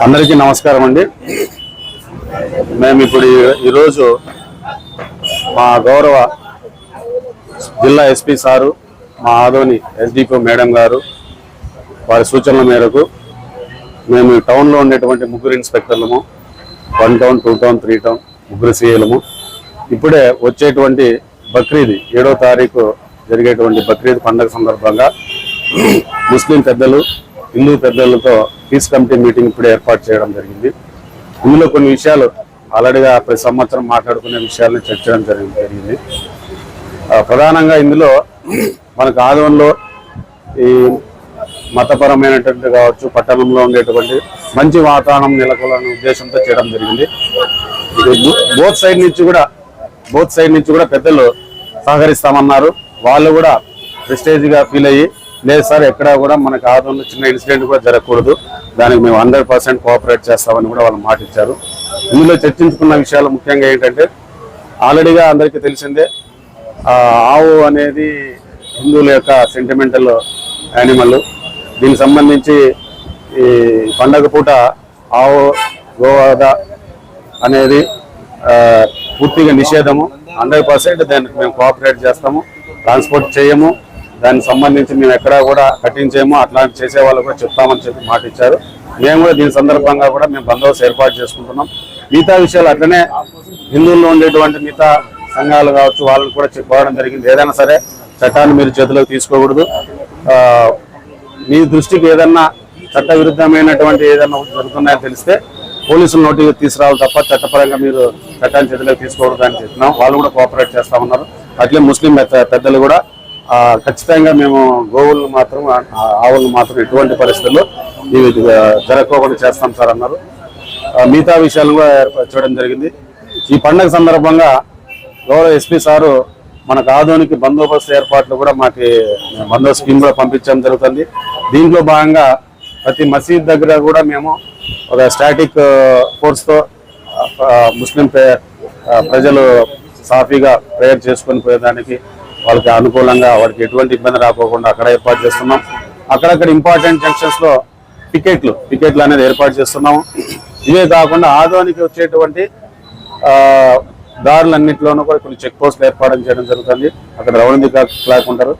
అందరికీ నమస్కారం అండి. మేము ఇప్పుడు ఈ- ఈరోజు మా గౌరవ జిల్లా ఎస్పీ సారు మా ఆదోని ఎస్డిపో మేడం గారు వారి సూచనల మేరకు మేము టౌన్లో ఉండేటువంటి ముగ్గురు ఇన్స్పెక్టర్లము one town two town three town ముగ్గురు సీఏలము ఇప్పుడే వచ్చేటువంటి బక్రీద్ ఏడో తారీఖు జరిగేటువంటి బక్రీద్ పండుగ సందర్భంగా ముస్లిం పెద్దలు హిందూ పెద్దలతో పీస్ కమిటీ మీటింగ్ ఇప్పుడు ఏర్పాటు చేయడం జరిగింది. ఇందులో కొన్ని విషయాలు ఆల్రెడీగా ప్రతి సంవత్సరం మాట్లాడుకునే విషయాలను చర్చడం జరిగింది. జరిగింది ప్రధానంగా ఇందులో మనకు ఆదవంలో ఈ మతపరమైనటువంటి కావచ్చు పట్టణంలో ఉండేటువంటి మంచి వాతావరణం నెలకొలని ఉద్దేశంతో చేయడం జరిగింది. బోత్ సైడ్ నుంచి కూడా బోత్ సైడ్ నుంచి కూడా పెద్దలు సహకరిస్తామన్నారు. వాళ్ళు కూడా ప్రెస్టేజ్గా ఫీల్ అయ్యి లేదు సార్ ఎక్కడ కూడా మనకు ఆదంలో చిన్న ఇన్సిడెంట్ కూడా జరగకూడదు. దానికి మేము హండ్రెడ్ పర్సెంట్ కోఆపరేట్ చేస్తామని కూడా వాళ్ళు మాట ఇచ్చారు ఇందులో చర్చించుకున్న విషయాలు ముఖ్యంగా ఏంటంటే ఆల్రెడీగా అందరికీ తెలిసిందే ఆవు అనేది హిందువుల యొక్క సెంటిమెంటల్ యానిమల్ దీనికి సంబంధించి ఈ పండగ పూట ఆవు గోవాద అనేది పూర్తిగా నిషేధము. హండ్రెడ్ పర్సెంట్ దానికి మేము కోఆపరేట్ చేస్తాము ట్రాన్స్పోర్ట్ చేయము. దానికి సంబంధించి మేము ఎక్కడా కూడా కట్టించేమో అట్లాంటి చేసే వాళ్ళు కూడా చెప్తామని చెప్పి మాట ఇచ్చారు మేము కూడా దీని సందర్భంగా కూడా మేము బందోబస్తు ఏర్పాటు చేసుకుంటున్నాం. మిగతా విషయాలు అట్లనే హిందువుల్లో ఉండేటువంటి మిగతా సంఘాలు కావచ్చు వాళ్ళని కూడా చెప్పుకోవడం జరిగింది. ఏదైనా సరే చట్టాన్ని మీరు చేతిలోకి తీసుకోకూడదు. మీ దృష్టికి ఏదన్నా చట్ట విరుద్ధమైనటువంటి ఏదైనా జరుగుతున్నాయో తెలిస్తే పోలీసులు నోటికి తీసుకురావాలి తప్ప చట్టపరంగా మీరు చట్టాన్ని చేతిలోకి తీసుకోకూడదు అని చెప్తున్నాం వాళ్ళు కూడా కోఆపరేట్ చేస్తామన్నారు అట్లే ముస్లిం పెద్ద- పెద్దలు కూడా ఖచ్చితంగా మేము గోవులను మాత్రం ఆవులను మాత్రం ఎటువంటి పరిస్థితుల్లో ఇవి జరగకోకుండా చేస్తాం సార్ అన్నారు. మిగతా విషయాలు కూడా ఏర్పాటు చేయడం జరిగింది. ఈ పండగ సందర్భంగా గౌరవ ఎస్పీ సారు మనకు ఆధునిక బందోబస్తు ఏర్పాట్లు కూడా మాకు బందోబస్తు స్కీమ్ కూడా పంపించడం జరుగుతుంది. దీంట్లో భాగంగా ప్రతి మసీద్ దగ్గర కూడా మేము ఒక స్టాటిక్ ఫోర్స్తో ముస్లిం ప్రజలు సాఫీగా ప్రేయర్ చేసుకొని పోయేదానికి వాళ్ళకి అనుకూలంగా వాళ్ళకి ఎటువంటి ఇబ్బంది రాకోకుండా అక్కడ ఏర్పాటు చేస్తున్నాం. అక్కడక్కడ ఇంపార్టెంట్ జంక్షన్స్లో పికెట్లు పికెట్లు అనేది ఏర్పాటు చేస్తున్నాము. ఇవే కాకుండా ఆదోనికి వచ్చేటువంటి దారులన్నింటిలోనూ కూడా కొన్ని చెక్ పోస్టులు ఏర్పాటు చేయడం జరుగుతుంది. అక్కడ రౌండ్ క్లాక్ ఉంటారు.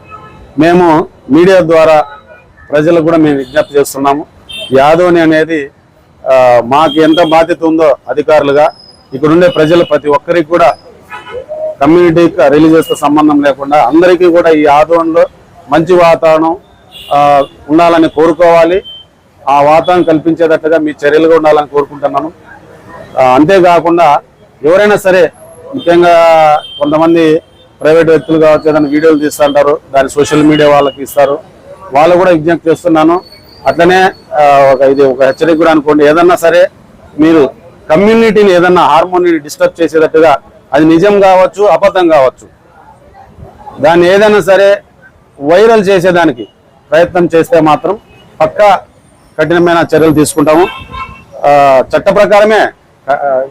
మేము మీడియా ద్వారా ప్రజలకు కూడా మేము విజ్ఞప్తి చేస్తున్నాము. యాదవని అనేది మాకు ఎంత బాధ్యత ఉందో అధికారులుగా ఇక్కడుండే ప్రజలు ప్రతి ఒక్కరికి కూడా కమ్యూనిటీ రిలీజియస్ సంబంధం లేకుండా అందరికీ కూడా ఈ ఆదోళనలో మంచి వాతావరణం ఉండాలని కోరుకోవాలి. ఆ వాతావరణం కల్పించేటట్టుగా మీ చర్యలుగా ఉండాలని కోరుకుంటున్నాను. అంతేకాకుండా ఎవరైనా సరే ముఖ్యంగా కొంతమంది ప్రైవేట్ వ్యక్తులు కావచ్చు ఏదైనా వీడియోలు తీస్తుంటారు దాన్ని సోషల్ మీడియా వాళ్ళకి ఇస్తారు. వాళ్ళు కూడా విజ్ఞప్తి చేస్తున్నాను. అట్లనే ఒక ఇది ఒక హెచ్చరిక కూడా అనుకోండి. ఏదన్నా సరే మీరు కమ్యూనిటీని ఏదన్నా హార్మోనిని డిస్టర్బ్ చేసేటట్టుగా అది నిజం కావచ్చు అబద్ధం కావచ్చు. దాన్ని ఏదైనా సరే వైరల్ చేసేదానికి ప్రయత్నం చేస్తే మాత్రం పక్కా కఠినమైన చర్యలు తీసుకుంటాము. చట్ట ప్రకారమే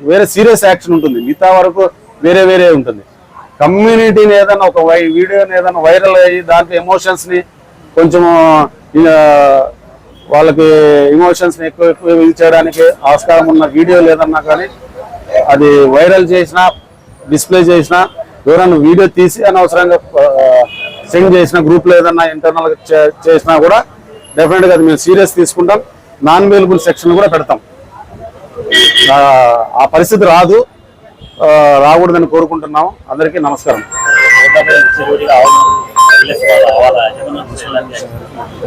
వేరే సీరియస్ యాక్షన్ ఉంటుంది. మిగతా వరకు వేరే వేరే ఉంటుంది. కమ్యూనిటీని ఏదైనా ఒక వై వీడియోని ఏదైనా వైరల్ అయ్యి దాంట్లో ఎమోషన్స్ని కొంచెం వాళ్ళకి ఎమోషన్స్ని ఎక్కువ ఎక్కువ ఇది చేయడానికి ఆస్కారం ఉన్న వీడియోలు ఏదన్నా కానీ అది వైరల్ చేసినా డిస్ప్లే చేసినా ఎవరైనా వీడియో తీసి అనవసరంగా సెండ్ చేసిన గ్రూప్లో ఏదన్నా ఇంటర్నల్ చేసినా కూడా డెఫినెట్గా అది మేము సీరియస్ తీసుకుంటాం. నాన్ అవైలబుల్ సెక్షన్ కూడా పెడతాం. ఆ, పరిస్థితి రాదు. రాకూడదని కోరుకుంటున్నాము. అందరికీ నమస్కారం.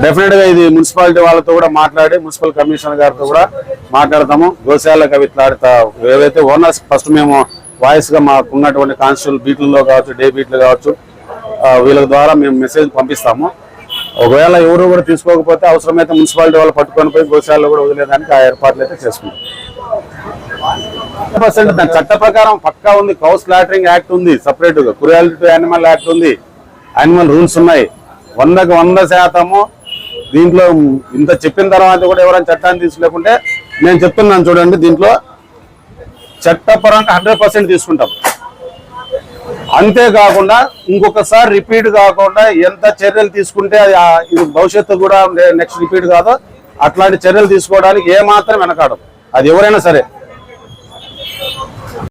డెఫినెట్గా ఇది మున్సిపాలిటీ వాళ్ళతో కూడా మాట్లాడి మున్సిపల్ కమిషనర్ గారితో కూడా మాట్లాడతాము. గోశాలకు అవి ఇట్లా ఏవైతే ఓనర్స్ ఫస్ట్ మేము వాయిస్గా మాకు ఉన్నటువంటి కానిస్టేబుల్ బీట్లలో కావచ్చు డే బీట్లు కావచ్చు వీళ్ళ ద్వారా మేము మెసేజ్ పంపిస్తాము. ఒకవేళ ఎవరు కూడా తీసుకోకపోతే అవసరమైతే మున్సిపాలిటీ వాళ్ళు పట్టుకొని పోయి గోశాలలో కూడా వదిలేదానికి ఆ ఏర్పాట్లు అయితే చేసుకుంటాం. పర్సెంట్ దాని చట్ట ప్రకారం పక్కా ఉంది కౌస్ లాటరింగ్ యాక్ట్ ఉంది సపరేట్గా. క్రుయాలిటీ టు యానిమల్ యాక్ట్ ఉంది యానిమల్ రూల్స్ ఉన్నాయి. వందకు వంద శాతము దీంట్లో ఇంత చెప్పిన తర్వాత కూడా ఎవరైనా చట్టాన్ని తీసుకోలేకుంటే నేను చెప్తున్నాను చూడండి దీంట్లో చట్టపరంగా హండ్రెడ్ పర్సెంట్ తీసుకుంటాం. అంతేకాకుండా ఇంకొకసారి రిపీట్ కాకుండా ఎంత చర్యలు తీసుకుంటే అది ఇది భవిష్యత్తు కూడా నెక్స్ట్ రిపీట్ కాదో. అట్లాంటి చర్యలు తీసుకోవడానికి ఏమాత్రం వెనకాడం అది ఎవరైనా సరే.